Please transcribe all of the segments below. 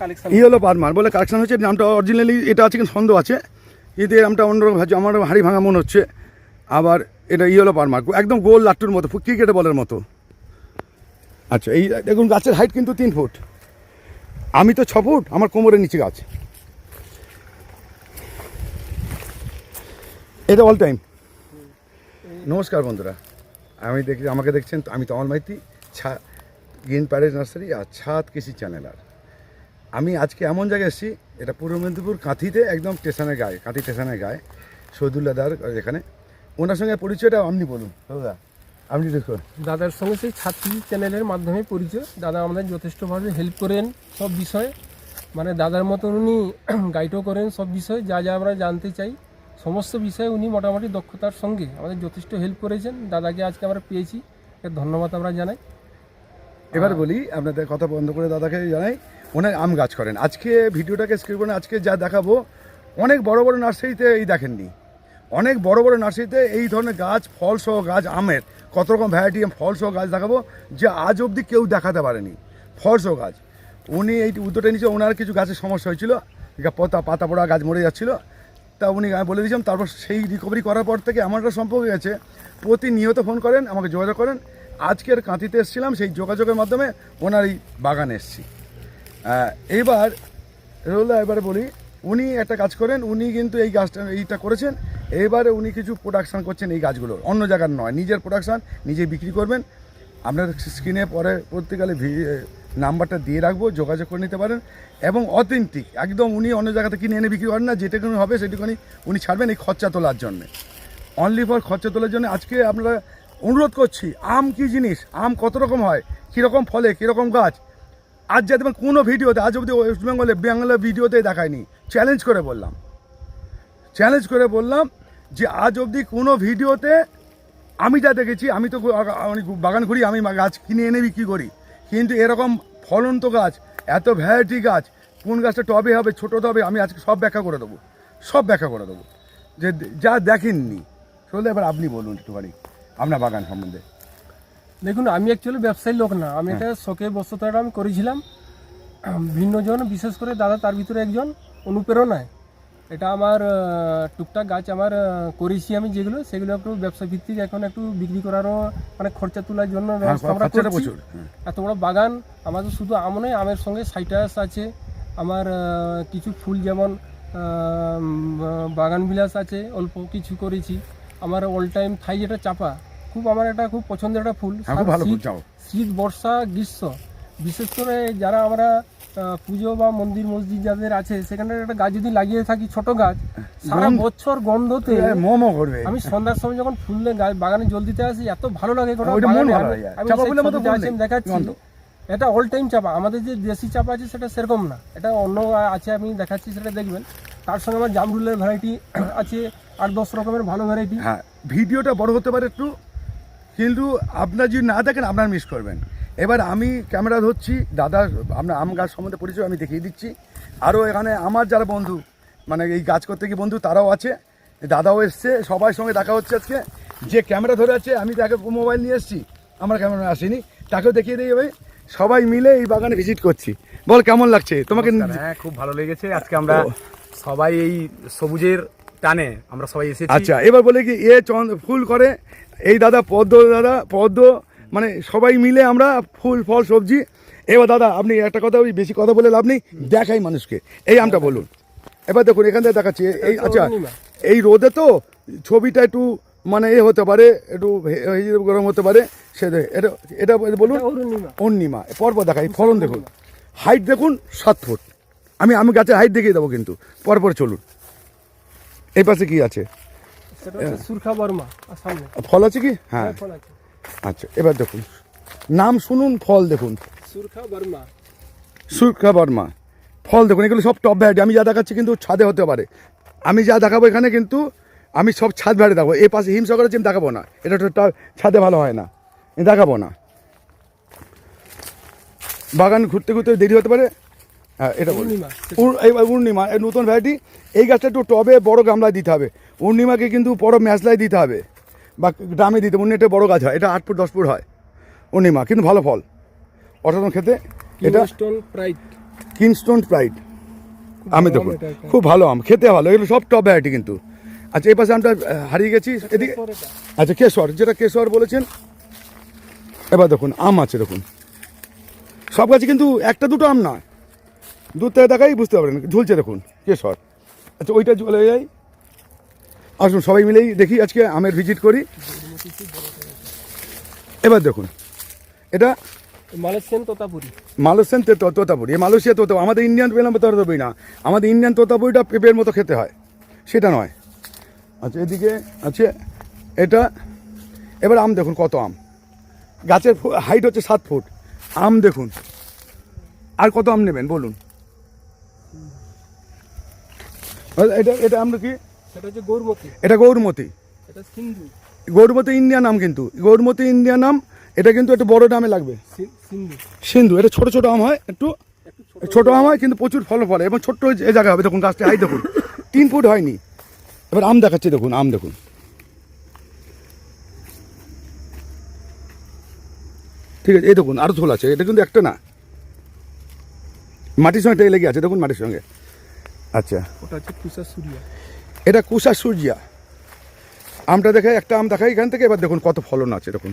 Collection ই হলো পারমার বলে collection হচ্ছে, নামটা অরিজিনালি এটা আছে, কিন্তু সন্দেহ আছে। এর নামটা অন্যরকম ভাবছে আমার হাড়ি ভাঙা মনে হচ্ছে। আবার এটা ই হলো পারমার একদম গোল লাট্টুর মতো ক্রিকেটে বলের মতো। আচ্ছা এই দেখুন, গাছের হাইট কিন্তু তিন ফুট। আমি তো ছ ফুট, আমার কোমরের নিচে গাছ। এটা অল টাইম নমস্কার বন্ধুরা, আমি দেখি আমাকে দেখছেন আমি তমাল মাইতি, ছা গ্রিন প্যারেজ নার্সারি আর ছাদ কৃষি চ্যানেল আর। আমি আজকে এমন জায়গায় এসেছি এটা পূর্ব মেদিনীপুর কাঁথিতে একদম স্টেশনের গায়ে কাঁথি স্টেশনের গায়ে শহীদুল্লাদার এখানে ওনার সঙ্গে পরিচয়টা আপনি বলুন। দাদা। আপনি দেখুন দাদার সঙ্গে সেই ছাত্রী চ্যানেলের মাধ্যমে পরিচয়। দাদা আমাদের যথেষ্টভাবে হেল্প করেন সব বিষয়ে। মানে দাদার মতন উনি গাইডও করেন সব বিষয়ে যা যা আমরা জানতে চাই। সমস্ত বিষয়ে উনি মোটামুটি দক্ষতার সঙ্গে আমাদের যথেষ্ট হেল্প করেছেন। দাদাকে আজকে আমরা পেয়েছি। ধন্যবাদ আমরা জানাই। এবার বলি আপনাদের কথা বন্ধ করে দাদাকে জানাই। ওনার আম গাছ করেন। আজকে ভিডিওটাকে স্ক্রিপ করে আজকে যা দেখাবো, অনেক বড় বড় নার্সারিতে এই দেখেননি। অনেক বড় বড় নার্সারিতে এই ধরনের গাছ ফল সহ গাছ, আমের, কত রকম ভ্যারাইটি ফল সহ গাছ দেখাবো, যে আজ অবধি কেউ দেখাতে পারেনি। ফল সহ গাছ। উনি এই উদ্যোগটা নিচে ওনার কিছু গাছের সমস্যা হয়েছিল। পাতা পাতা পড়া গাছ মরে যাচ্ছিল। তা উনি আমি বলে দিয়েছিলাম, তারপর সেই রিকভারি করার পর থেকে এমন একটা সম্পর্ক গেছে, প্রতিনিয়ত ফোন করেন, আমাকে যোগাযোগ করেন। আজকের কাঁথিতে এসেছিলাম, সেই যোগাযোগের মাধ্যমে ওনার এই বাগানে এসেছি। আহ, এইবার রোল্লা এবারে বলি উনি একটা কাজ করেন উনি কিন্তু এই গাছটা এইটা করেছেন। এবারে উনি কিছু প্রোডাকশান করছেন এই গাছগুলোর অন্য জায়গার নয় নিজের প্রোডাকশান নিজে বিক্রি করবেন। আপনার স্ক্রিনে পরে প্রত্যেকালে নাম্বারটা দিয়ে রাখব যোগাযোগ করে নিতে পারেন। এবং অথেন্টিক একদম উনি অন্য জায়গাতে কিনে এনে বিক্রি করেন না যেটুকুনি হবে সেটুকুনি উনি ছাড়বেন এই খরচা তোলার জন্যে। অনলি ফর খরচা তোলার জন্য আজকে আপনারা অনুরোধ করছি আম কি জিনিস? আম কত রকম হয়? কীরকম ফলে কীরকম গাছ? আজ যাতে কোনো ভিডিওতে, আজ অবধি ওয়েস্ট বেঙ্গলে বাংলা ভিডিওতে দেখায়নি। চ্যালেঞ্জ করে বললাম। চ্যালেঞ্জ করে বললাম যে আজ অবধি কোনো ভিডিওতে আমি যা দেখেছি, আমি তো আমি বাগান করি আমি গাছ কিনে এনে বিক্রি করি। কিন্তু এরকম ফলন্ত গাছ, এত ভ্যারাইটি গাছ, কোন গাছটা টবে হবে, ছোটো হবে আমি আজকে সব ব্যাখ্যা করে দেবো। সব ব্যাখ্যা করে দেবো। যে, যা দেখেননি। চলে এবার আপনি বলুন একটুখানি, আপনার বাগান সম্বন্ধে। দেখুন আমি অ্যাকচুয়ালি ব্যবসায়ী লোক না। আমি এটা শখে বস্তুতাটা আমি করেছিলাম। ভিন্নজন বিশেষ করে দাদা তার ভিতরে একজন অনুপ্রেরণায়। এটা আমার টুকটাক গাছ আমার করেছি আমি যেগুলো সেগুলো একটু ব্যবসা ভিত্তিক এখন একটু বিক্রি করারও মানে খরচা তোলার জন্য হ্যাঁ হ্যাঁ। এত বড় বাগান আমাদের শুধু আম নয় আমের সঙ্গে সাইটাস আছে। আমার কিছু ফুল যেমন বাগান বিলাস আছে অল্প কিছু করেছি। আমার অল টাইম থাই যেটা চাপা খুব আমার একটা খুব পছন্দের একটা ফুল। হ্যাঁ, শীত- শীত বর্ষা গ্রীষ্ম। বিশেষ করে যারা আমরা পুজো বা মন্দির মসজিদ যাদের আছে সেখানে একটা গাছ যদি লাগিয়ে থাকি ছোট গাছ সারা বছর গন্ধতে মোমো করবে। আমি সন্ধ্যার সময় যখন ফুল বাগানে জল দিতে আসি এত ভালো লাগে আমি- দেখাচ্ছি। এটা অল টাইম চাপা। আমাদের যে দেশি চাপা আছে সেটা সেরকম না। এটা অন্য আছে আমি দেখাচ্ছি সেটা দেখবেন। তার সঙ্গে আমার জামরুলের ভ্যারাইটি আছে আট দশ রকমের ভালো ভ্যারাইটি ভিডিওটা বড় হতে পারে একটু। কিন্তু আপনার যদি না দেখেন আপনার মিস করবেন। এবার আমি ক্যামেরা ধরছি দাদা আপনার আম গাছ সম্বন্ধে পরিচয় আমি দেখিয়ে দিচ্ছি। আরও এখানে আমার যারা বন্ধু মানে এই গাছ করতে গিয়ে বন্ধু তারাও আছে দাদাও এসছে সবার সঙ্গে দেখা হচ্ছে আজকে। যে ক্যামেরা ধরে আছে আমি তাকে মোবাইল নিয়ে এসেছি আমার ক্যামেরা আসেনি তাকেও দেখিয়ে দিই যাবে সবাই মিলে এই বাগানে ভিজিট করছি। বল কেমন লাগছে? তোমাকে হ্যাঁ খুব ভালো লেগেছে। আজকে আমরা সবাই এই সবুজের টানে আমরা সবাই এসেছি। আচ্ছা এবার বলে কি এ চন্দ ফুল করে এই দাদা পদ্ম দাদা পদ্ম মানে সবাই মিলে আমরা ফুল ফল সবজি। এবার দাদা আপনি একটা কথা ওই বেশি কথা বলে লাভ নেই দেখাই মানুষকে। এই আমটা বলুন। এবার দেখুন এখান থেকে দেখাচ্ছি। এই আচ্ছা এই রোদে তো ছবিটা একটু মানে এ হতে পারে একটু গরম হতে পারে সে এটা এটা বলুন। অরুণিমা। অন্যিমা পরপর দেখাই ফলন দেখুন। হাইট দেখুন সাত ফুট। আমি আমি গাছের হাইট দেখিয়ে দেবো কিন্তু পরপর চলুন। এই পাশে কি আছে? সেটা হচ্ছে সুরখা বর্মা সামনে। ফল আছে কি? হ্যাঁ হ্যাঁ, ফল আছে। আচ্ছা এবার দেখুন। নাম শুনুন ফল দেখুন। সুরখা বর্মা ফল দেখুন এগুলো সব টপ ভ্যারাইটি আমি যা দেখাচ্ছি কিন্তু ছাদে হতে পারে। আমি যা দেখাবো এখানে কিন্তু আমি সব ছাদ ভ্যারাইটি দেখাবো। এই পাশে হিমসাগরের চিম দেখাবো না। এটা তো ছাদে ভালো হয় না। দেখাবো না। বাগান ঘুরতে ঘুরতে দেরি হতে পারে। হ্যাঁ এটা বলুন পূর্ণিমা উর- এই নতুন ভ্যারাইটি এই গাছটা একটু টবে বড় গামলায় দিতে হবে। পূর্ণিমাকে কিন্তু বড় ম্যাচলায় দিতে হবে বা গ্রামে দিতে হবে। অন্য একটা বড় গাছ হয় এটা আট ফুট দশ ফুট হয় পূর্ণিমা কিন্তু ভালো ফল। অসাধারণ খেতে। এটা কিংস্টোন প্রাইড আমি দেখুন খুব ভালো আম খেতে ভালো এগুলো সব টপ ভ্যারাইটি কিন্তু। আচ্ছা এই পাশে আমটা হারিয়ে গেছি এদিকে আচ্ছা কেশর যেটা কেশর বলেছেন। এবার দেখুন আম আছে দেখুন। সব গাছে কিন্তু একটা দুটো আম না দূর থেকে দেখাই বুঝতে পারবেন। ঝুলছে দেখুন কে কেশর। আচ্ছা ওইটা চলে যাই। আসুন সবাই মিলেই দেখি আজকে আমের ভিজিট করি। এবার দেখুন এটা মালয়েশিয়ান তোতাপুরি। মালয়েশিয়ান তো- তোতাপুরি। এই মালয়েশিয়া তোতা আমাদের ইন্ডিয়ান পেলাম তোতাপুরি না। আমাদের ইন্ডিয়ান তোতাপুরিটা পেঁপের মতো খেতে হয়। সেটা নয়। আচ্ছা এদিকে আছে এটা এবার আম দেখুন কত আম। গাছের হাইট হচ্ছে সাত ফুট। আম দেখুন। আর কত আম নেবেন বলুন। এটা এটা আমরা কি? সেটা হচ্ছে গৌরমতি। এটা গৌরমতি। এটা সিন্ধু। গৌরমতি ইন্ডিয়ান নাম কিন্তু। গৌরমতি ইন্ডিয়ান নাম এটা কিন্তু একটু বড় দামে লাগবে। সিন্ধু। এটা ছোট ছোট আম হয় একটু ছোট আম হয় কিন্তু প্রচুর ফল ফলে। এবং ছোট্ট এই জায়গা হবে দেখুন গাছটা হাই দেখুন তিন ফুট হয়নি। এবার আম দেখাচ্ছি দেখুন আম দেখুন। ঠিক আছে এই দেখুন আরও ঝোল আছে এটা কিন্তু একটা না। মাটির সঙ্গে লেগে আছে দেখুন মাটির সঙ্গে। আচ্ছা। ওটা হচ্ছে কুসা সুরিয়া। এটা কুষা সূর্যিয়া আমটা দেখে একটা আম দেখাই এখান থেকে এবার দেখুন কত ফলন আছে দেখুন।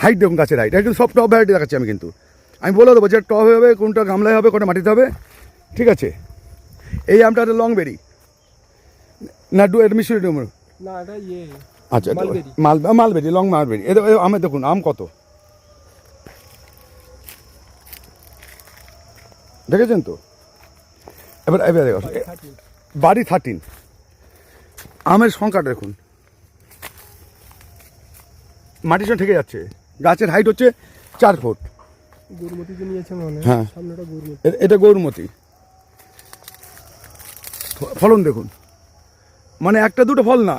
হাইট দেখুন গাছের হাইট কিন্তু সব টপ ভ্যারাইটি দেখাচ্ছি আমি কিন্তু। আমি বলে দেবো যে টবে হবে কোনটা গামলায় হবে কোনটা মাটিতে হবে। ঠিক আছে? এই আমটা একটা লং বেরি না ডু এটা মিশরি ডুমুর না এটা ইয়ে আচ্ছা মাল মালবেরি লং মালবেরি। এ আমের দেখুন আম কত? দেখেছেন তো? এবার এবার দেখো বাড়ি থার্টিন আমের সংখ্যাটা দেখুন। মাটির সঙ্গে ঠেকে যাচ্ছে। গাছের হাইট হচ্ছে চার ফুট মানে? হ্যাঁ। এটা গৌরমতি। ফলন দেখুন। মানে একটা দুটো ফল না।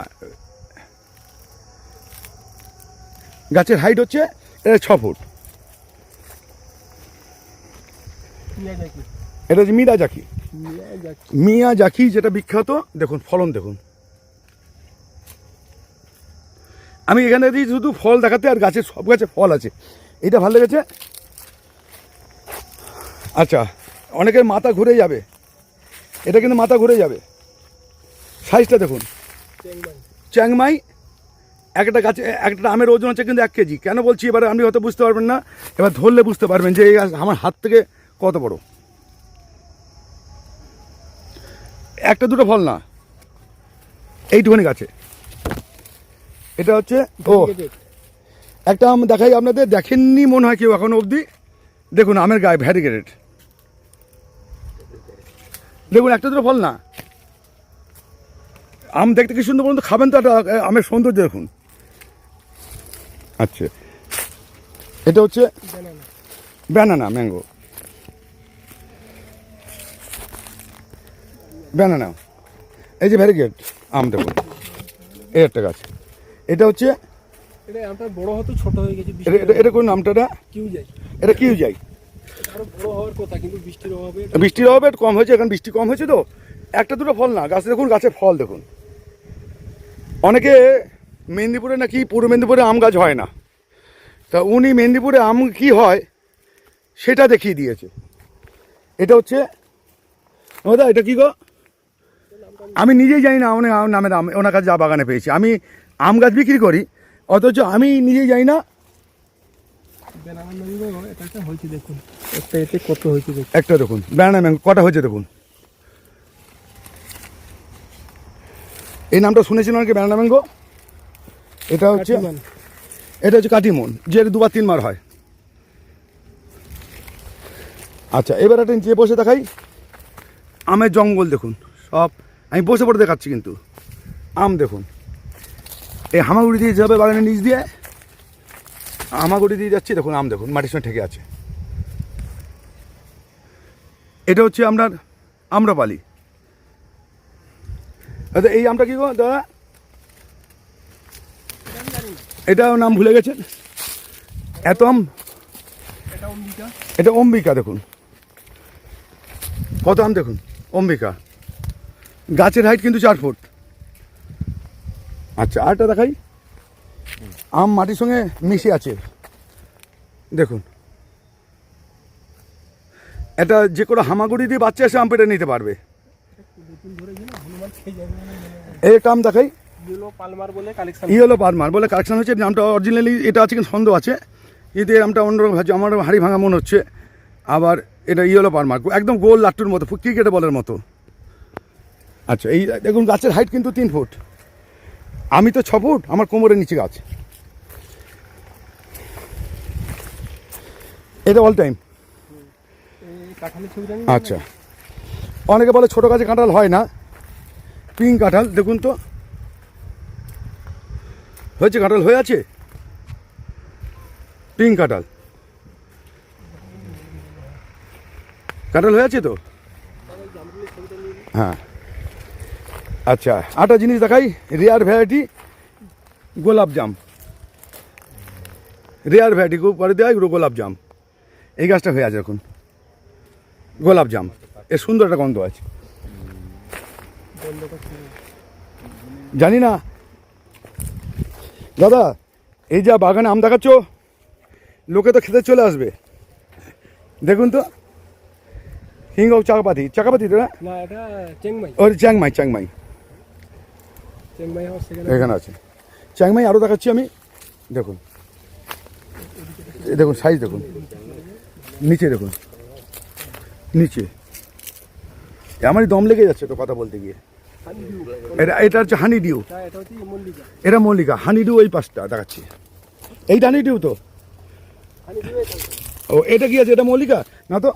গাছের হাইট হচ্ছে এটা ছ ফুট এটা হচ্ছে মিরাজাকি মিয়াজাকি মিয়া জাকি। যেটা বিখ্যাত দেখুন ফলন দেখুন। আমি এখানে দিই শুধু ফল দেখাতে আর গাছের সব গাছে ফল আছে। এটা ভালো লেগেছে? আচ্ছা অনেকের মাথা ঘুরে যাবে। এটা কিন্তু মাথা ঘুরে যাবে। সাইজটা দেখুন। চ্যাংমাই একটা গাছে একটা আমের ওজন হচ্ছে কিন্তু এক কেজি। কেন বলছি? এবারে আপনি হয়তো বুঝতে পারবেন না। এবার ধরলে বুঝতে পারবেন যে এই আমার হাত থেকে কত বড়। একটা দুটো ফল না। এইটুখানি গাছে। এটা হচ্ছে ও। একটা আম দেখাই আপনাদের দেখেননি মনে হয় কেউ এখনও অবধি। দেখুন আমের গায়ে ভ্যারিগেটেড দেখুন একটা দুটো ফল না। আম দেখতে কি সুন্দর বলুন তো খাবেন তো একটা আমের সৌন্দর্য দেখুন। আচ্ছা। এটা হচ্ছে। ব্যানানা ম্যাঙ্গো ব্যানানা এই যে ভ্যারিগেট আম দেখুন। এই একটা গাছ। এটা হচ্ছে এটা আমটা বড় হতো ছোট হয়ে গেছে এটা এটা- এটা কোন কিউ যায় এটা কি যায় আরও বড় হওয়ার কথা বৃষ্টির অভাবে কম হয়েছে এখন বৃষ্টি কম হয়েছে তো। একটা দুটো ফল না গাছ দেখুন গাছে ফল দেখুন। অনেকে মেদিনীপুরে নাকি পূর্ব মেদিনীপুরে আম গাছ হয় না। তা উনি মেদিনীপুরে আম কি হয় সেটা দেখিয়ে দিয়েছে। এটা হচ্ছে দাদা এটা কি গো? আমি নিজেই জানি না আমার নামের আম ওনার কাছে যা বাগানে পেয়েছি। আমি আম গাছ বিক্রি করি, অথচ আমি নিজেই জানি না একটা দেখুন, ব্যানানা ম্যাঙ্গো, কটা হয়েছে দেখুন। এই নামটা শুনেছেন অনেকে ব্যানানা ম্যাঙ্গো? এটা হচ্ছে এটা হচ্ছে কাটিমন, যে দুবার তিনবার হয়। আচ্ছা এবার একটা যে বসে দেখাই। আমের জঙ্গল দেখুন, সব আমি বসে পড়ে দেখাচ্ছি কিন্তু। আম দেখুন। এই হামাগুড়ি দিয়ে যাবে বাগানের নিচ দিয়ে হামাগুড়ি দিয়ে যাচ্ছি দেখুন আম দেখুন মাটির সঙ্গে ঠেকে আছে। এটা হচ্ছে আপনার আম্রপালি। আচ্ছা এই আমটা কি গো দাদা? এটাও নাম ভুলে গেছেন? এত আম? এটা অম্বিকা দেখুন। কত আম দেখুন? অম্বিকা। গাছের হাইট কিন্তু চার ফুট আচ্ছা আরটা দেখাই। আম মাটির সঙ্গে মিশে আছে। দেখুন। এটা যে কোনো হামাগুড়ি দিয়ে বাচ্চা এসে আম পেটে নিতে পারবে। এই একটা আম দেখাই। ইয়েলো পালমার বলে কালেকশন ইয়েলো পারমার বলে কালেকশন হচ্ছে। নামটা অরিজিনালি এটা আছে কিন্তু সন্দেহ আছে। কিন্তু এই আমটা অন্যরকম ভাবছে আমার হাড়ি ভাঙা মনে হচ্ছে। আবার এটা ইয়েলো পারমার একদম গোল লাট্টুর মতো ক্রিকেটে বলের মতো। আচ্ছা এই দেখুন, গাছের হাইট কিন্তু তিন ফুট। আমি তো ছ ফুট, আমার কোমরের নিচে গাছ। এটা অল টাইম আচ্ছা। অনেকে বলে ছোটো গাছে কাঁঠাল হয় না। পিঙ্ক কাঁঠাল, দেখুন তো। হয়েছে কাঁঠাল, হয়ে আছে? পিঙ্ক কাঁঠাল। কাঁঠাল হয়ে আছে তো? হ্যাঁ। আচ্ছা আটা জিনিস দেখাই। রেয়ার ভ্যারাইটি গোলাপ জাম। রেয়ার ভ্যারাইটি করে দেওয়া গোলাপ জাম। এই গাছটা হয়ে আছে এখন। গোলাপ জাম। এর সুন্দর একটা গন্ধ আছে। জানি না। দাদা এই যা বাগানে আম দেখাচ্ছ লোকে তো খেতে চলে আসবে। দেখুন তো। হিঙ্গ চাকাপাতি। চাকাপাতি তো না? ওর চ্যাংমাই চ্যাংমাই এখানে আছে। চ্যাংমাই আরও দেখাচ্ছি আমি। দেখুন। এই দেখুন সাইজ দেখুন। নিচে দেখুন। নিচে। আমারই দম লেগে যাচ্ছে তো কথা বলতে গিয়ে। এটা এটা হচ্ছে হানি ডিউ এটা মল্লিকা। হানি ডিউ ওই পাশটা দেখাচ্ছি। এইটা হানি ডিউ তো। ও এটা কি আছে? এটা মল্লিকা? না তো?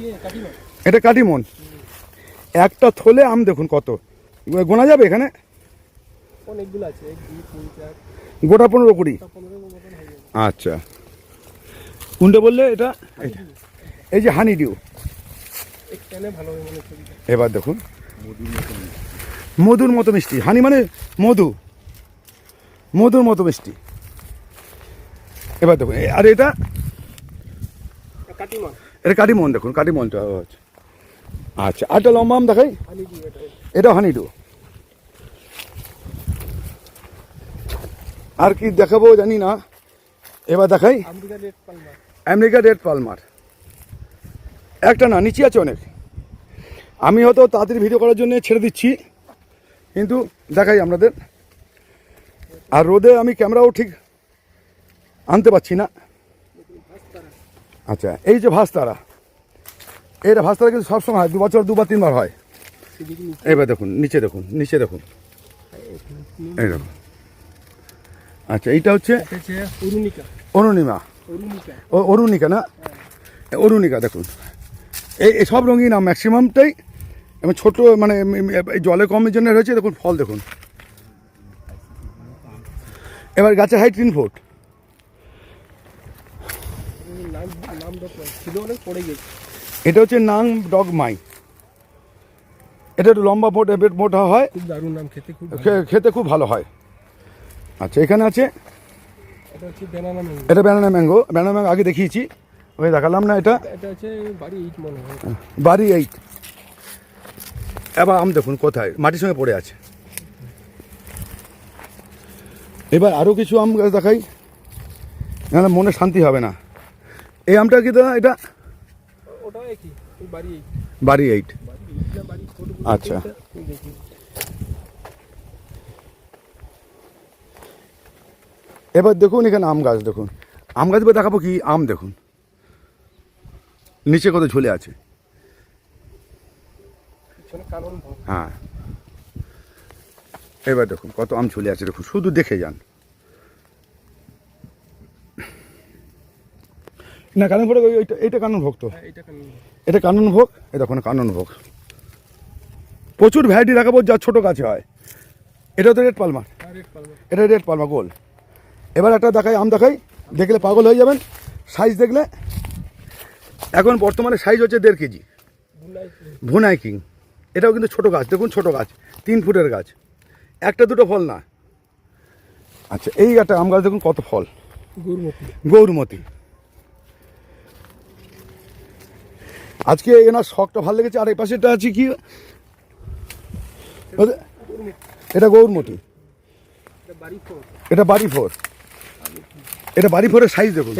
ইয়ে এটা কাটিমন। একটা থলে আম দেখুন কত। গোনা যাবে এখানে? অনেকগুলো আছে গোটা পনেরো কুড়ি? আচ্ছা। কোনটা বললে এটা। এই যে হানি ডিউ। এবার দেখুন। মধুর মতো মিষ্টি। হানি মানে মধু। মধুর মতো মিষ্টি। এবার দেখুন আর এটা? এটা কাটিমন দেখুন কাটিমনটা আচ্ছা আচ্ছা আরটা লম্বা আম দেখাই? এটা হানিডু। আর কি দেখাবো জানি না। এবার দেখাই। আমেরিকা রেড পালমা পালমার। একটা না নিচে আছে অনেক। আমি হয়তো তাড়াতাড়ি ভিডিও করার জন্য ছেড়ে দিচ্ছি। কিন্তু দেখাই আপনাদের। আর রোদে আমি ক্যামেরাও ঠিক আনতে পারছি না। আচ্ছা এই যে ভাস্তারা। এইটা ভাস্তারা কিন্তু সবসময় হয় দু বছর দুবার তিনবার হয় এবার দেখুন নিচে দেখুন নিচে দেখুন এই দেখুন আচ্ছা এইটা হচ্ছে অরুণিকা অরুণিমা অরুণিকা না অরুণিকা দেখুন এই সব রঙিন আম ম্যাক্সিমামটাই এবং ছোট মানে জলে কমের জন্য রয়েছে দেখুন ফল দেখুন এবার গাছের হাইট তিন ফুট ছিল অনেক পড়ে গেছে এটা হচ্ছে নাং ডগ মাই। এটা একটু লম্বা মোটা বেট মোটা হয়। খুব দারুণ নাম খেতে খুব খেতে খুব ভালো হয়। আচ্ছা এখানে আছে? এটা হচ্ছে বেনানা ম্যাঙ্গো এটা ব্যানানা ম্যাঙ্গো ব্যানানা ম্যাঙ্গো আগে দেখিয়েছি। ওই দেখালাম না এটা। এটা হচ্ছে বাড়ি এইট মনে হয়। বাড়ি এইট এবার আম দেখুন কোথায় মাটির সঙ্গে পড়ে আছে। এবার আরও কিছু আম গাছ দেখাই মনে শান্তি হবে না। এই আমটা কি দাদা এটা? বাড়ি এইট আচ্ছা। এবার দেখুন এখানে আম গাছ দেখুন। আম গাছ এবার দেখাবো কি? আম দেখুন। নিচে কত ঝুলে আছে। হ্যাঁ। এবার দেখুন কত আম ঝুলে আছে দেখুন। শুধু দেখে যান। না কানন ভোগ এইটা এইটা কানন ভোগ তো। হ্যাঁ এটা কানন ভোগ এটা কানন ভোগ দেখুন কানন ভোগ প্রচুর ভ্যারাইটি দেখাবো যা ছোট গাছে হয়। এটা তো রেড পালমা এটা রেড পালমা গোল। এবার একটা দেখাই আম দেখাই। দেখলে পাগল হয়ে যাবেন। সাইজ দেখলে। এখন বর্তমানে সাইজ হচ্ছে দেড় কেজি। ভুনাই কিং। এটাও কিন্তু ছোট গাছ। দেখুন ছোট গাছ। তিন ফুটের গাছ। একটা দুটো ফল না। আচ্ছা এই একটা আম গাছ দেখুন কত ফল। গৌরমতি গৌরমতি। আজকে এনার শখটা ভালো লেগেছে আর এই পাশেটা আছে কি? এটা গৌরমতি। এটা বাড়ি ফোর। এটা বাড়ি ফোরের সাইজ দেখুন।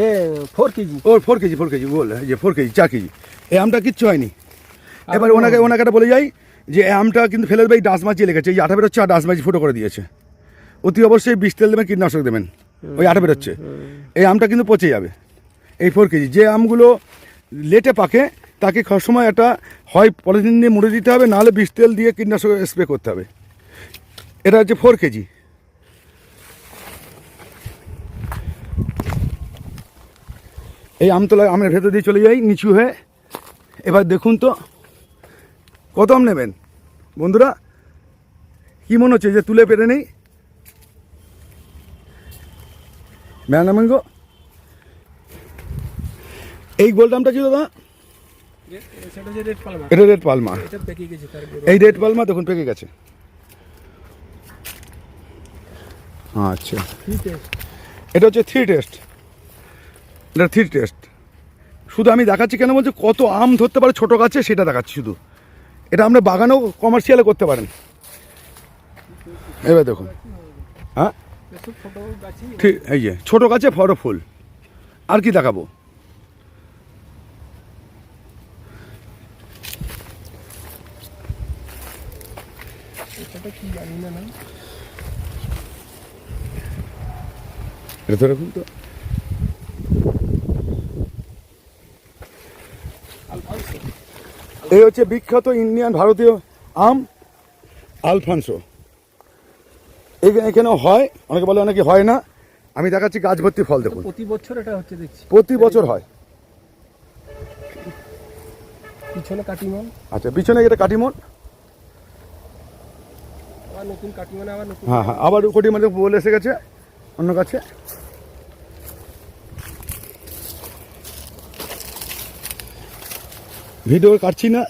Four kg. ও ফোর কেজি ফোর কেজি বল যে ফোর কেজি চার কেজি। এই আমটা কিচ্ছু হয়নি। এবার ওনাকে ওনাকে একটা বলে যাই যে এই আমটা কিন্তু ফেলে দেবে এই ডাস মাছি লেগেছে। এই আঠা বেরোচ্ছে আর ডাস মাছি ফুটো করে দিয়েছে। অতি অবশ্যই বিষ তেল দেবেন কীটনাশক দেবেন। ওই আঠা বেরোচ্ছে। এই আমটা কিন্তু পচে যাবে। এই ফোর কেজি যে আমগুলো লেটে পাকে তাকে সময় একটা হয় পলিথিন দিয়ে মুড়ে দিতে হবে, নাহলে বিষ তেল দিয়ে কীটনাশক স্প্রে করতে হবে। এটা হচ্ছে ফোর কেজি। এই আমতলা আমের ভেতর দিয়ে চলে যাই, নিচু হয়ে। এবার দেখুন তো, কত আম নেবেন? বন্ধুরা, কি মনে হচ্ছে যে তুলে পেরে নেই? ম্যানামেঙ্গো এই গোলডামটা কি দাদা? এটা রেড পালমা। এই রেড পালমা দেখুন পেকে গেছে। আচ্ছা। এটা হচ্ছে থ্রি টেস্ট এটা থ্রি টেস্ট শুধু আমি দেখাচ্ছি কেন বলছি কত আম ধরতে পারে ছোটো গাছে সেটা দেখাচ্ছি শুধু। এটা আমরা বাগানেও কমার্শিয়ালে করতে পারেন। এবার দেখুন। হ্যাঁ? ঠিক এই যে ছোটো গাছে ফটো ফুল। আর কি দেখাবো? কি জানি না এটা তো এই হচ্ছে বিখ্যাত ইন্ডিয়ান ভারতীয় আম আলফানসো। এখানে হয় অনেকে বলে অনেকে হয় না। আমি দেখাচ্ছি গাছ ভর্তি ফল দেখুন। প্রতি বছর এটা হচ্ছে দেখছি। প্রতি বছর হয়। পিছনে কাটিমন। আচ্ছা পিছনে এটা কাটিমন। নতুন কাটিমনে আবার নতুন হ্যাঁ হ্যাঁ আবার কোটি মানে বলে এসে গেছে অন্য কাছে। ভিডিও কাটছি না।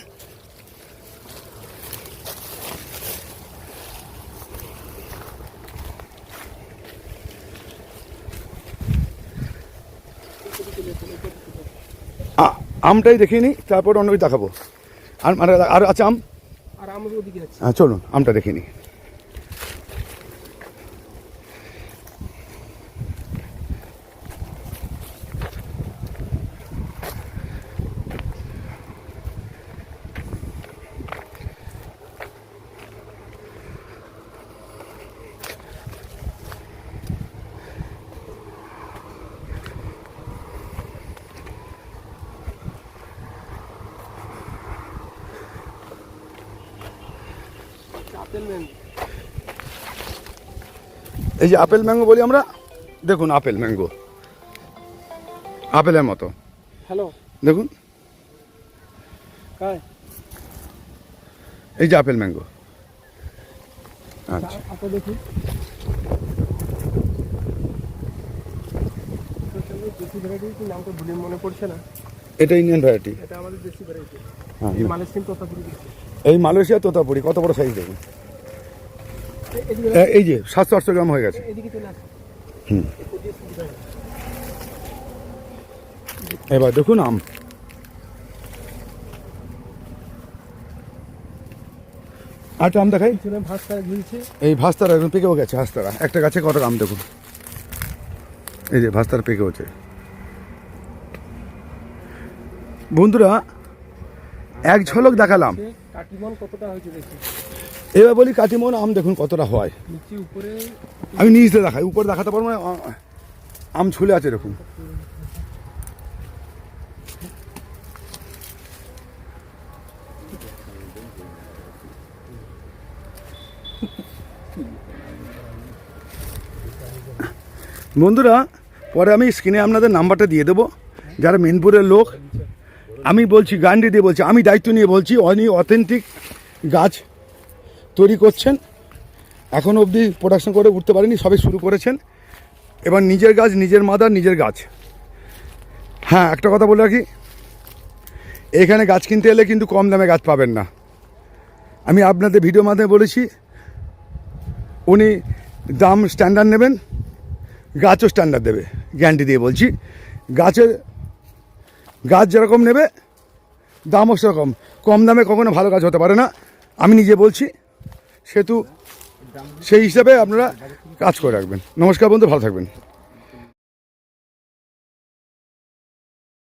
আমটাই দেখিনি নিই তারপর অন্য কিছু দেখাবো। আর মানে আর আছে আম? আর আমার ওদিকে আছে। হ্যাঁ চলুন আমটা দেখিনি আপেল এই যে আপেল ম্যাঙ্গো বলি আমরা? দেখুন আপেল ম্যাঙ্গো। আপেলের মতো। হ্যালো। দেখুন। এই যে আপেল ম্যাঙ্গো। আচ্ছা। আপেল দেখি। দেশি ভ্যারাইটি নামটা ভুলে মনে পড়ছে না। এটা ইন্ডিয়ান ভ্যারাইটি এটা আমাদের দেশি ভ্যারাইটি হ্যাঁ এই মালয়েশিয়ান তোতাপুরি। দিচ্ছে এই মালয়েশিয়া তোতাপুরি কত বড় সাইজ দেখুন। এই যে সাতশো আটশো গ্রাম হয়ে গেছে। হুম। এবার দেখুন আম। আরেকটা আম দেখাই। এই ভাস্তারা একদম পেকেও গেছে ভাস্তারা। একটা গাছে কত আম দেখুন। এই যে ভাস্তারা পেকেও হচ্ছে বন্ধুরা এক ঝলক দেখালাম। কতটা হয়েছে দেখি। এবার বলি কাটিমন আম দেখুন কতটা হয়। উপরে আমি নিচে দেখাই উপরে দেখাতে পারব না? আম ছুলে আছে এরকম বন্ধুরা পরে আমি স্ক্রিনে আপনাদের নাম্বারটা দিয়ে দেবো যারা মেনপুরের লোক। আমি বলছি গান্ডি দিয়ে বলছি আমি দায়িত্ব নিয়ে বলছি অনি অথেন্টিক গাছ তৈরি করছেন। এখন অবধি প্রোডাকশন করে উঠতে পারেনি সবে শুরু করেছেন। এবার নিজের গাছ, নিজের মাদার, নিজের গাছ। হ্যাঁ একটা কথা বলে রাখি, এখানে গাছ কিনতে এলে কিন্তু কম দামে গাছ পাবেন না। আমি আপনাদের ভিডিও মাধ্যমে বলেছি, উনি দাম স্ট্যান্ডার্ড নেবেন, গাছও স্ট্যান্ডার্ড দেবে গ্যারান্টি দিয়ে বলছি। গাছের, গাছ যেরকম নেবে, দামও সেরকম। কম দামে কখনো ভালো গাছ হতে পারে না। আমি নিজে বলছি সেহেতু সেই হিসাবে আপনারা কাজ করে রাখবেন। নমস্কার বন্ধু ভালো থাকবেন।